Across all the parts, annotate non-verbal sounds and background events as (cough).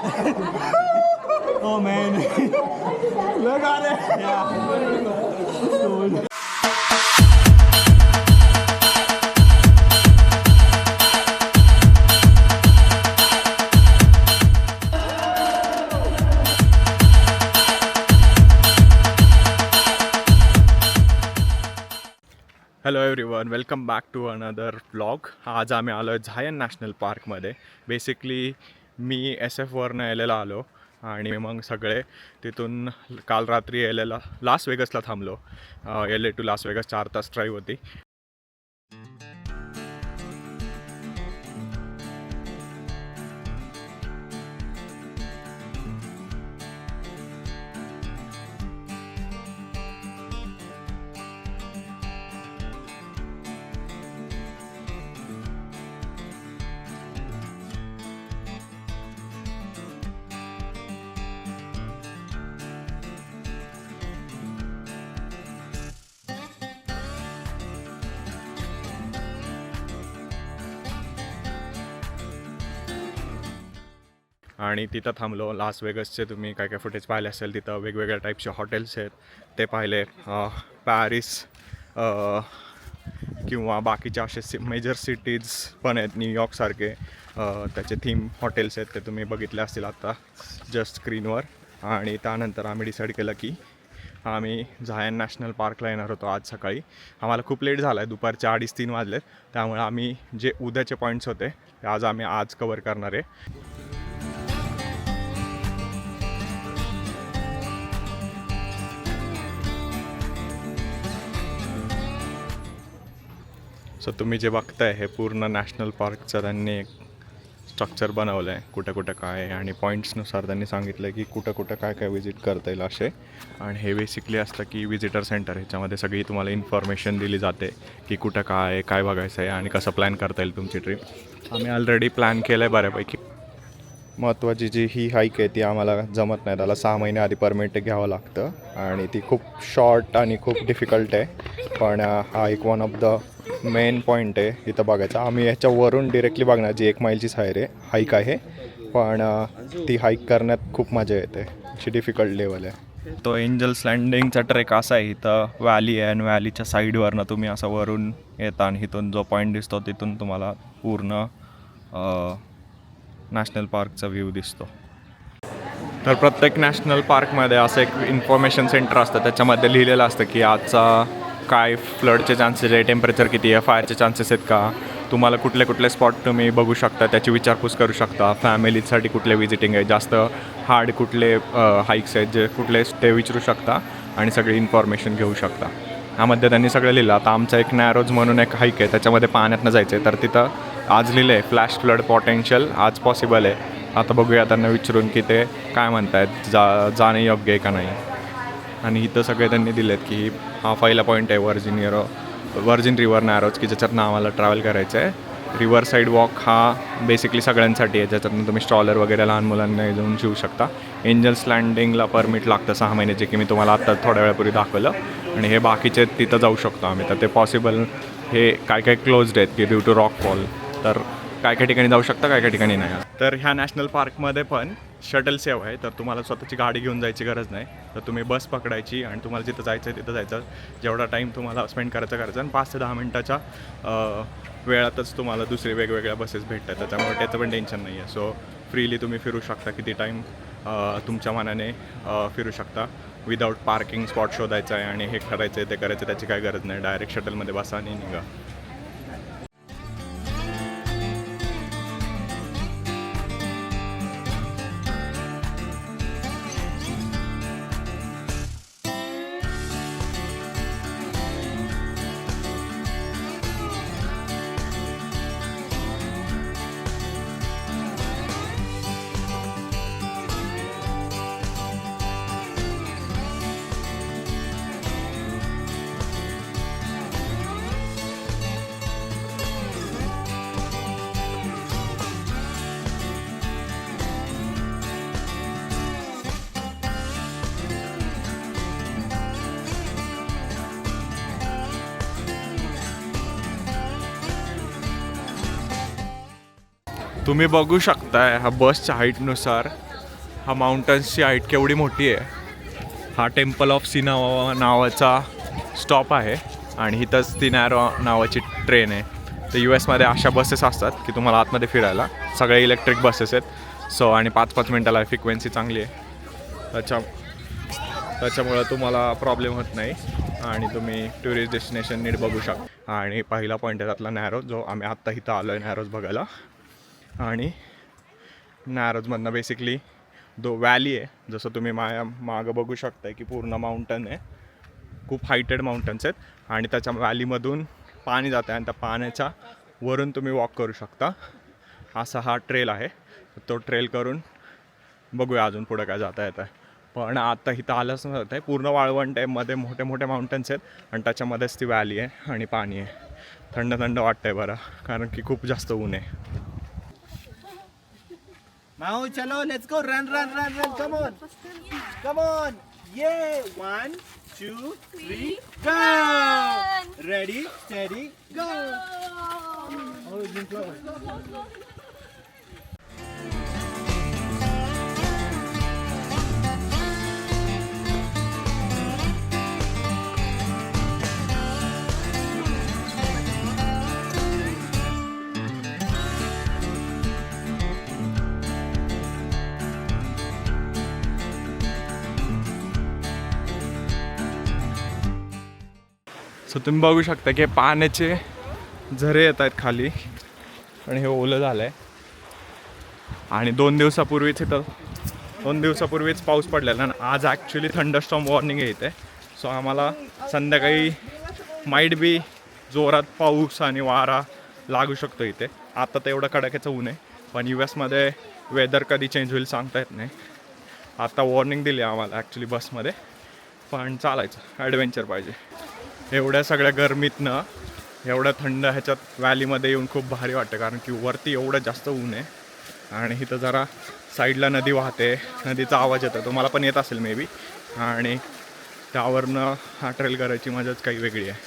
(laughs) oh man. (laughs) Look at it. Yeah. Hello everyone welcome back to another blog आज आम्ही आलो आहे Zion national पार्कमध्ये बेसिकली मी एस एफ वरनं यायला आलो आणि मग सगळे तिथून काल रात्री यायला लास वेगसला थांबलो. L A to Las Vegas चार तास ड्राईव्ह होती. आणि तिथं थांबलो. लास वेगसचे तुम्ही काय काय फुटेज पाहिले असेल तिथं वेगवेगळ्या टाईपचे हॉटेल्स आहेत ते पाहिले. पॅरिस किंवा बाकीच्या असे सि मेजर सिटीज पण आहेत न्यूयॉर्कसारखे त्याचे थीम हॉटेल्स आहेत ते तुम्ही बघितले असतील आत्ता जस्ट स्क्रीनवर आणि त्यानंतर आम्ही डिसाईड केलं की आम्ही झायन नॅशनल पार्कला येणार होतो आज सकाळी. आम्हाला खूप लेट झाला आहे दुपारचे अडीच तीन वाजले त्यामुळे आम्ही जे उद्याचे पॉईंट्स होते ते आज आम्ही आज कवर करणार आहे. सो तुम्ही जे बघताय हे पूर्ण नॅशनल पार्कचं त्यांनी एक स्ट्रक्चर बनवलं आहे कुठं कुठं काय आहे. आणि पॉईंट्सनुसार त्यांनी सांगितलं आहे की कुठं कुठं काय काय विजिट करता येईल असे. आणि हे बेसिकली असतं की विजिटर सेंटर ह्याच्यामध्ये सगळी तुम्हाला इन्फॉर्मेशन दिली जाते की कुठं काय आहे काय बघायचं आहे आणि कसं प्लॅन करता येईल तुमची ट्रिप आम्ही ऑलरेडी प्लॅन केलं आहे बऱ्यापैकी. महत्त्वाची जी ही हाईक आहे ती आम्हाला जमत नाही. त्याला सहा महिने आधी परमिट घ्यावं लागतं आणि ती खूप शॉर्ट आणि खूप डिफिकल्ट आहे. पण हा एक one of the main point आहे इथं बघायचा. आम्ही याच्यावरून डिरेक्टली बघणार जी एक माईलची सायर आहे हाईक आहे. पण ती हाईक करण्यात खूप मजा येते. अशी डिफिकल्ट लेवल आहे. तो एंजल्स लँडिंगचा ट्रेक असा आहे इथं व्हॅली आहे आणि व्हॅलीच्या साईडवरनं तुम्ही असं वरून येता आणि इथून जो पॉईंट दिसतो तिथून तुम्हाला पूर्ण नॅशनल पार्कचा व्ह्यू दिसतो. तर प्रत्येक नॅशनल पार्कमध्ये असं एक इन्फॉर्मेशन सेंटर असतं. त्याच्यामध्ये लिहिलेलं असतं की आजचा काय फ्लडचे चान्सेस आहे टेम्परेचर किती आहे फायरचे चान्सेस आहेत का? तुम्हाला कुठले कुठले स्पॉट तुम्ही बघू शकता त्याची विचारपूस करू शकता. फॅमिलीसाठी कुठले विजिटिंग आहे जास्त हार्ड कुठले हाईक्स आहेत जे कुठले ते विचारू शकता आणि सगळी इन्फॉर्मेशन घेऊ शकता. यामध्ये त्यांनी सगळं लिहिलं. आता आमचं एक नॅरोज म्हणून एक हाईक आहे त्याच्यामध्ये पाण्यातनं जायचं आहे तर तिथं आज लिहिलं आहे फ्लॅश फ्लड पॉटेन्शियल आज पॉसिबल आहे. आता बघूया त्यांना विचारून की ते काय म्हणतायत जा जाणे योग्य आहे का नाही. आणि इथं सगळे त्यांनी दिलेत की हा पहिला पॉईंट आहे वर्जिन इयर वर्जिन रिव्हर नॅरोज की ज्याच्यात आम्हाला ट्रॅव्हल करायचं आहे. रिव्हर साईड वॉक हा बेसिकली सगळ्यांसाठी आहे ज्याच्यातून तुम्ही स्ट्रॉलर वगैरे लहान मुलांना जाऊन शिवू शकता. एंजल्स लँडिंगला परमिट लागतं सहा महिन्याचे की मी तुम्हाला आत्ता थोड्या वेळापूर्वी दाखवलं. आणि हे बाकीचे तिथं जाऊ शकतो आम्ही. तर ते पॉसिबल हे काय काय क्लोज्ड आहेत की ड्यू टू रॉक फॉल तर काय काय ठिकाणी जाऊ शकता काय काय ठिकाणी नाही. तर ह्या नॅशनल पार्कमध्ये पण शटल सेवा आहे. तर तुम्हाला स्वतःची गाडी घेऊन जायची गरज नाही. तर तुम्ही बस पकडायची आणि तुम्हाला जिथं जायचं आहे तिथं जायचं. जेवढा टाईम तुम्हाला स्पेंड करायचा करायचा आणि पाच ते दहा मिनटाच्या वेळातच तुम्हाला दुसरे वेगवेगळ्या बसेस भेटतात. त्याच्यामुळे त्याचं पण टेन्शन नाही आहे सो फ्रीली तुम्ही फिरू शकता. किती टाईम तुमच्या मनाने फिरू शकता. विदाऊट पार्किंग स्पॉट शोधायचं आहे आणि हे करायचं आहे ते करायचं त्याची काही गरज नाही. डायरेक्ट शटलमध्ये बसा आणि निघा. तुम्ही बघू शकताय हा बसच्या हाईटनुसार हा माउंटन्सची हाईट केवढी मोठी आहे. हा टेम्पल ऑफ सिना नावाचा स्टॉप आहे आणि इथंच ती नॅरो नावाची ट्रेन आहे. तर यू एसमध्ये अशा बसेस असतात की तुम्हाला आतमध्ये फिरायला सगळे इलेक्ट्रिक बसेस आहेत. सो आणि पाच पाच मिनटाला फ्रिक्वेन्सी चांगली आहे. त्याच्या त्याच्यामुळं तुम्हाला प्रॉब्लेम होत नाही. आणि तुम्ही टुरिस्ट डेस्टिनेशन नीट बघू शकता. आणि पहिला पॉईंट आहे त्यातला नॅरोज जो आम्ही आत्ता इथं आलो आहे नॅरोज बघायला. आणि नारजमधनं बेसिकली दो व्हॅली आहे जसं तुम्ही माया मागं बघू शकताय की पूर्ण माउंटन आहे. खूप हायटेड माउंटन्स आहेत आणि त्याच्या व्हॅलीमधून पाणी जातं आहे आणि त्या पाण्याच्या वरून तुम्ही वॉक करू शकता. असा हा ट्रेल आहे. तो ट्रेल करून बघूया अजून पुढं काय जाता येतं आहे पण आता इथं आलंच नव्हतं आहे पूर्ण वाळवंट आहे मध्ये मोठे मोठे माउंटन्स आहेत आणि त्याच्यामध्येच ती व्हॅली आहे आणि पाणी आहे. थंड थंड वाटतं आहे बरं कारण की खूप जास्त ऊन आहे. Mao, chalo, let's go. Run, run, run, run. Come on. Come on. Yeah. One, two, three, go. Ready, steady, go. Oh, it's been close. So तुम्ही बघू शकता की पाण्याचे झरे येत आहेत खाली. आणि हे ओलं झालं आहे आणि दोन दिवसापूर्वीच इथं दोन दिवसापूर्वीच पाऊस पडलेला आणि आज ॲक्च्युली थंडरस्टॉम वॉर्निंग आहे इथे. सो आम्हाला संध्याकाळी माईट बी जोरात पाऊस आणि वारा लागू शकतो इथे. आता तर एवढं कडाक्याचं ऊन आहे पण यू एसमध्ये वेदर कधी चेंज होईल सांगता येत नाही. आता वॉर्निंग दिली आम्हाला ॲक्च्युली बसमध्ये पण चालायचं ॲडव्हेंचर पाहिजे. एवढ्या सगळ्या गरमीतनं एवढ्या थंड ह्याच्यात व्हॅलीमध्ये येऊन खूप भारी वाटतं कारण की वरती एवढं जास्त ऊन आहे. आणि इथं जरा साईडला नदी वाहते नदीचा आवाज येतो तुम्हाला पण येत असेल मे बी आणि त्यावरनं हा ट्रेल करायची मजाच काही वेगळी आहे.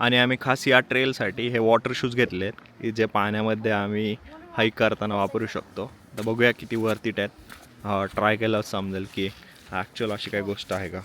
आणि आम्ही खास या ट्रेलसाठी हे वॉटर शूज घेतले आहेत की जे पाण्यामध्ये आम्ही हाईक करताना वापरू शकतो. तर बघूया किती वरती आहेत. ट्राय केलं समजेल की ॲक्च्युअल अशी काही गोष्ट आहे का?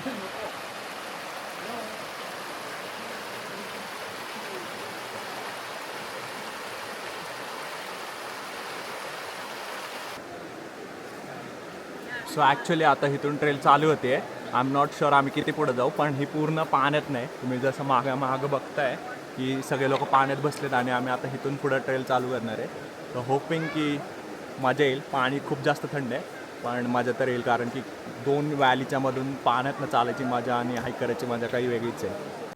सो ॲक्च्युली आता इथून ट्रेल चालू होते आय एम नॉट शुअर आम्ही किती पुढे जाऊ पण ही पूर्ण पाण्यात नाही. तुम्ही जसं मागं मागं बघताय की सगळे लोक पाण्यात बसलेत आणि आम्ही आता इथून पुढं ट्रेल चालू करणार आहे. तर होपिंग की मजा येईल. पाणी खूप जास्त थंड आहे पण मजा तर येईल कारण की दोन व्हॅलीच्यामधून पाण्यातनं चालायची मजा आणि हाईक करायची मजा काही वेगळीच आहे.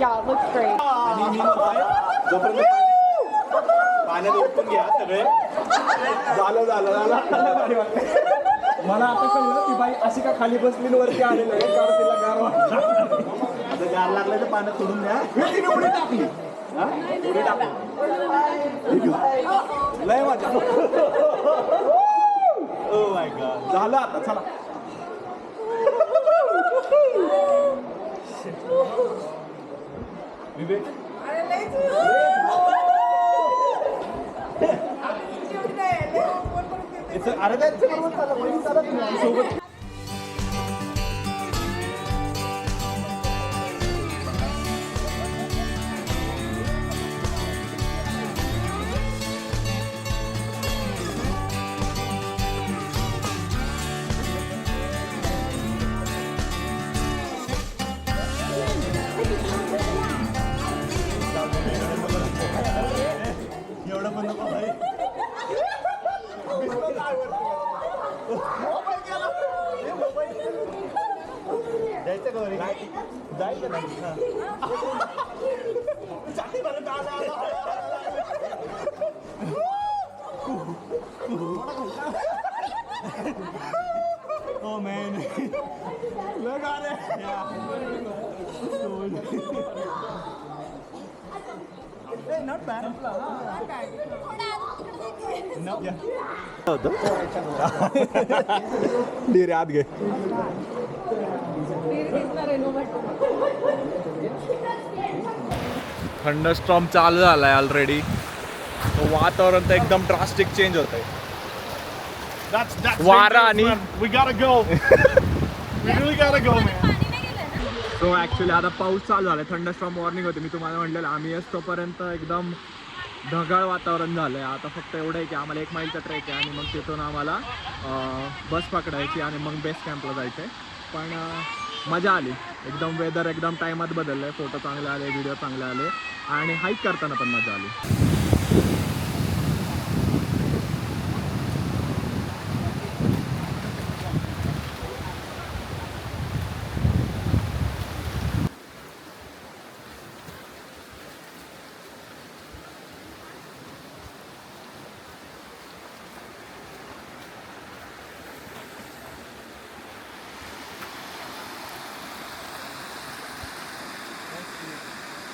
Yeah, it looks great. आणि मी म्हणतोय, जोपर्यंत पाण्यात- घ्या सगळे झालं झालं झालं आता भारी वाटतंय. मला आता कळलं की बाई अशी का खाली बसली आणि वरती आलेलं आहे कारण तिला गार वाटलं. आता गार लागलं तर पाण्यात सोडून द्या तिने उडी टाकली हा? उडी टाकू. लय मजा Oh my God. झालं आता चला विवेक? अरे त्याचं बरोबर चालत नाही, चालत नाही. सोबत एवढं पण नको भाई जायचं का वरी? जायचं नाही हा. Oh man. Look at it. Yeah. (laughs) Bad. No, yeah. डिरे आत घे चालू झाला आहे ऑलरेडी वातावरण तर एकदम ड्रास्टिक चेंज होत आहे That's that's Wara dangerous, आणि-. We gotta go. we really gotta go, man. So actually आता पाऊस चालू झाला थंडस्ट्रॉम वॉर्निंग होती. मी तुम्हाला म्हटलेलं आम्ही असतोपर्यंत एकदम ढगाळ वातावरण झालं आहे आता फक्त एवढं आहे की आम्हाला एक माईलचा ट्रेक आहे आणि मग तिथून आम्हाला बस पकडायची आणि मग बेस कॅम्पला जायचं आहे पण मजा आली. एकदम वेदर एकदम टायमात बदललं आहे फोटो चांगले आले व्हिडिओ चांगले आले. आणि हाईक करताना पण मजा आली.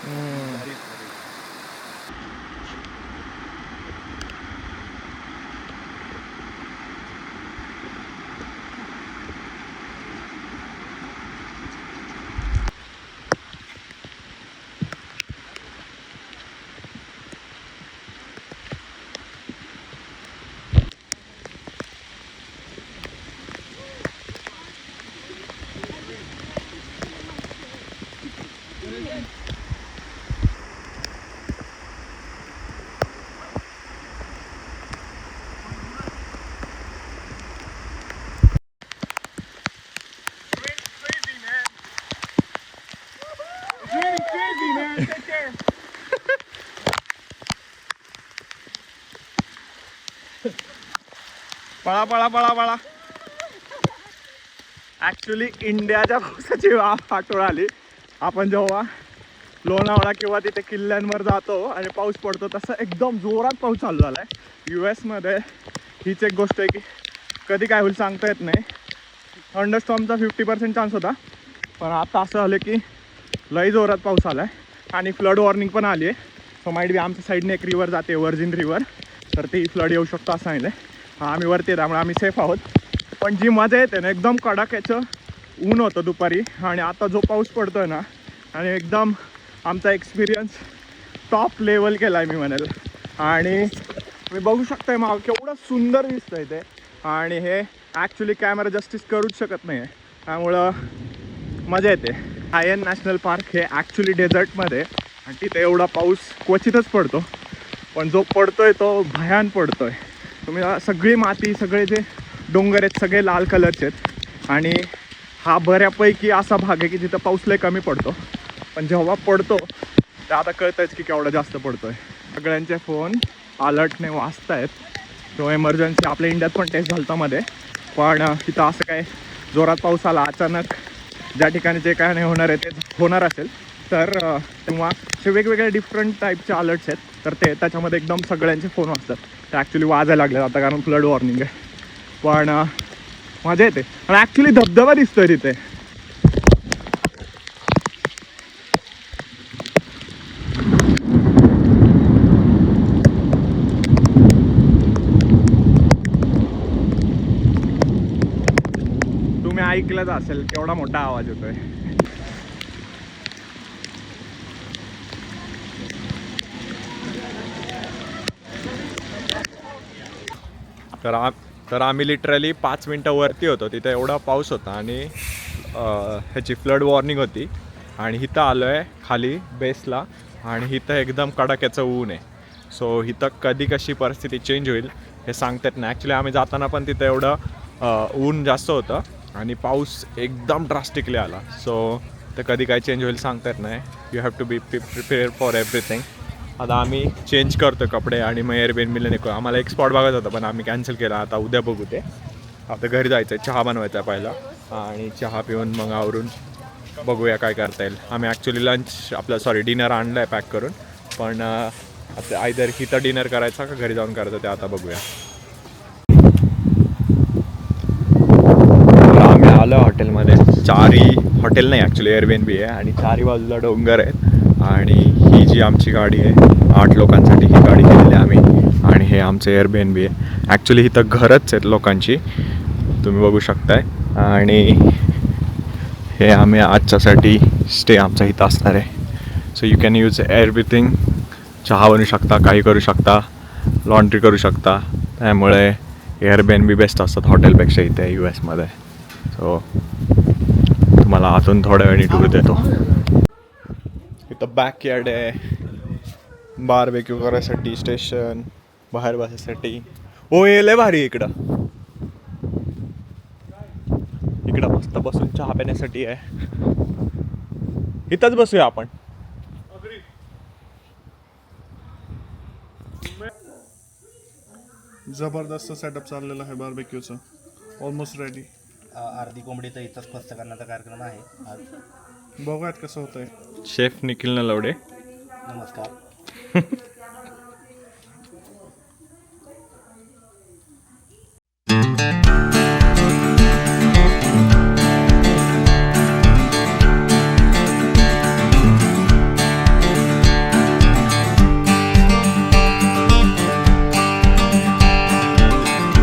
Mm. पळा पळा पळा पळा. ॲक्च्युली इंडियाच्या पावसाची आठवण आली. आपण जेव्हा लोणावळा किंवा तिथे किल्ल्यांवर जातो आणि पाऊस पडतो तसं एकदम जोरात पाऊस चालू झाला आहे यू एसमध्ये हीच एक गोष्ट आहे की कधी काय होईल सांगता येत नाही. थंडरस्टॉमचा फिफ्टी पर्सेंट चान्स होता. पण आता असं झालं की लई जोरात पाऊस आला आहे आणि फ्लड वॉर्निंग पण आली आहे सो माईट बी आमच्या साईडने एक रिवर जाते व्हर्जिन रिवर तर ती फ्लड येऊ शकतो असं सांगितलं आहे. आम्ही वरती आहे, त्यामुळे आम्ही सेफ आहोत. पण जी मजा येते ना एकदम कडाक्याचं ऊन होतं दुपारी. आणि आता जो पाऊस पडतोय ना आणि एकदम आमचा एक्सपिरियन्स टॉप लेवल केला आहे मी म्हणेल. आणि मी बघू शकतो आहे मग केवढं सुंदर दिसतं आहे ते. आणि हे ॲक्च्युली कॅमेरा जस्टिस करूच शकत नाही आहे त्यामुळं मजा येते. आयन नॅशनल पार्क हे ॲक्च्युली डेझर्टमध्ये आणि तिथे एवढा पाऊस क्वचितच पडतो. पण जो पडतो आहे तो भयान पडतो आहे तुम्ही सगळी माती सगळे जे डोंगर आहेत सगळे लाल कलरचे आहेत. आणि हा बऱ्यापैकी असा भाग आहे की जिथं पाऊस लय कमी पडतो. पण जेव्हा पडतो ते आता कळतंयच की केवढा जास्त पडतोय. सगळ्यांचे फोन अलर्टने वाचतायत किंवा एमर्जन्सी आपल्या इंडियात पण टेस्ट झालता मध्ये. पण तिथं असं काय जोरात पाऊस आला अचानक ज्या ठिकाणी जे काय नाही होणार आहे ते होणार असेल. तर किंवा तेव्हा असे वेगवेगळे डिफरंट टाईपचे अलर्ट्स आहेत. तर ते त्याच्यामध्ये एकदम सगळ्यांचे फोन वाजतात. ते ॲक्च्युली वाजायला लागले आता कारण फ्लड वॉर्निंग आहे. पण मजा येते. आणि ॲक्च्युली धबधबा दिसतोय तिथे. तुम्ही ऐकलंच असेल केवढा मोठा आवाज येतोय. तर आ तर आम्ही लिटरली पाच मिनटं वरती होतो. तिथे एवढा पाऊस होता आणि ह्याची फ्लड वॉर्निंग होती. आणि इथं आलो आहे खाली बेसला आणि इथं एकदम कडाक्याचं ऊन आहे. सो इथं कधी कशी परिस्थिती चेंज होईल हे सांगता येत नाही. ॲक्च्युली आम्ही जाताना पण तिथं एवढं ऊन जास्त होतं आणि पाऊस एकदम ड्रास्टिकली आला. सो ते कधी काय चेंज होईल सांगता येत नाही you have to be prepare for everything आता आम्ही चेंज करतो कपडे आणि मग एअरबेनबीला निघतो. आम्हाला एक स्पॉट बघायचं होतं पण आम्ही कॅन्सल केला. आता उद्या बघू ते. आता घरी जायचं आहे चहा बनवायचा आहे पहिला. आणि चहा पिऊन मग आवरून बघूया काय करता येईल. आम्ही ॲक्च्युली लंच आपलं सॉरी डिनर आणलं आहे पॅक करून. पण आता आयदर इथं डिनर करायचा का घरी जाऊन करायचं ते आता बघूया. आम्ही आलो हॉटेलमध्ये. चारी हॉटेल नाही ॲक्च्युली एअरबेन बी आहे. आणि चारी बाजूला डोंगर आहेत. आणि ही जी आमची गाडी आहे आठ लोकांसाठी ही गाडी केलेली आहे आम्ही. आणि हे आमचं एअरबेन बी आहे ॲक्च्युली इथं घरच आहेत लोकांची. तुम्ही बघू शकताय. आणि हे आम्ही आजच्यासाठी स्टे आमचा इथं असणार आहे. So you can use everything चहा बनवू शकता काही करू शकता लॉन्ड्री करू शकता. त्यामुळे एअरबेन बी बेस्ट असतात हॉटेलपेक्षा इथे यू एसमध्ये सो तुम्हाला आतून थोड्या वेळाने टूर देतो. इथं बॅकयार्ड आहे. बारबेक्यू करायसाठी स्टेशन बाहेर बसायसाठी. ओ हे लय भारी आहे इकडं. इकडं मस्त बसून चहा पिण्यासाठी आहे. इथंच बसूया आपण. जबरदस्त सेटअप चाललेला आहे बार्बेक्यूचं ऑलमोस्ट रेडी अर्धी कोंबडी तर इथंच फस्त करण्याचा कार्यक्रम आहे. आज बघूयात कसं होतंय. शेफ निखिल नलवडे नमस्कार. (laughs)